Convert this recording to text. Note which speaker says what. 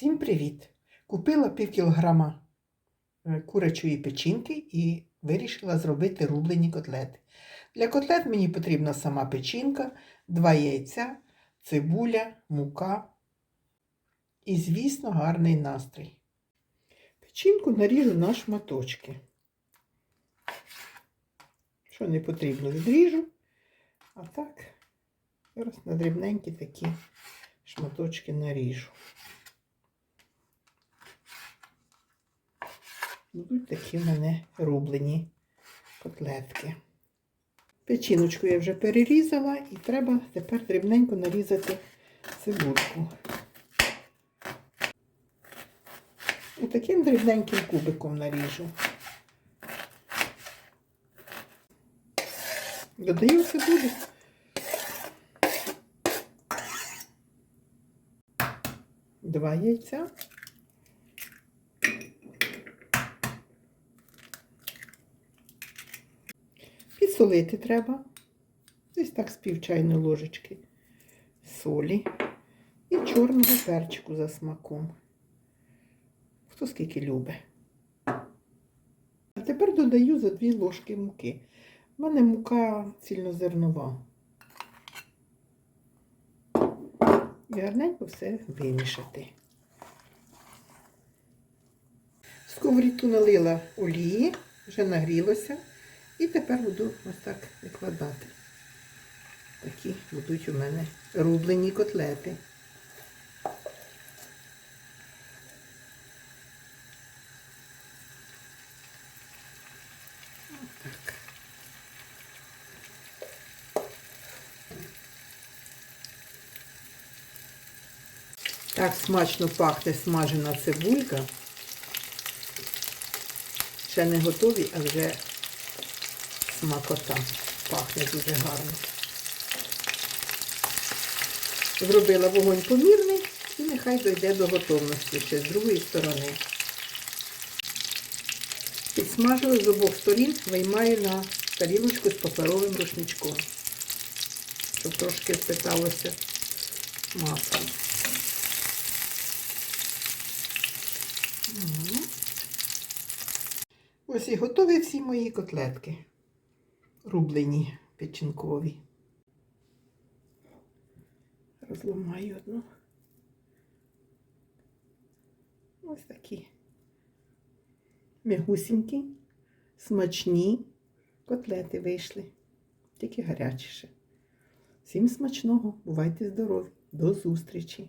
Speaker 1: Всім привіт! Купила пів кілограма е, курячої печінки і вирішила зробити рублені котлети. Для котлет мені потрібна сама печінка, два яйця, цибуля, мука і, звісно, гарний настрій. Печінку наріжу на шматочки. Що не потрібно, відріжу. А так, зараз на дрібненькі такі шматочки наріжу. Будуть такі в мене рублені котлетки. Печіночку я вже перерізала і треба тепер дрібненько нарізати цибульку. І таким дрібненьким кубиком наріжу. Додаю цибулю. Два яйця. Підсолити треба. Десь так з пів ложечки солі і чорного перчику за смаком. Хто скільки любить. А тепер додаю за дві ложки муки. У мене мука цільнозернова. І гарненько все вимішати. Сковорідку налила олії, вже нагрілося. І тепер буду ось так викладати. Такі будуть у мене рублені котлети. Так. Смачно пахне смажена цибулька. Ще не готові, а вже смакота. Пахне дуже гарно. Зробила вогонь помірний і нехай дойде до готовності ще з другої сторони. Підсмажила з обох сторін, виймаю на тарілочку з паперовим рушничком, щоб трошки впиталося масло. Ось і готові всі мої котлетки рублені печінкові. Розламаю одну. Ось такі м'ягусінькі, смачні котлети вийшли. Тільки гарячіше. Всім смачного, бувайте здорові, до зустрічі!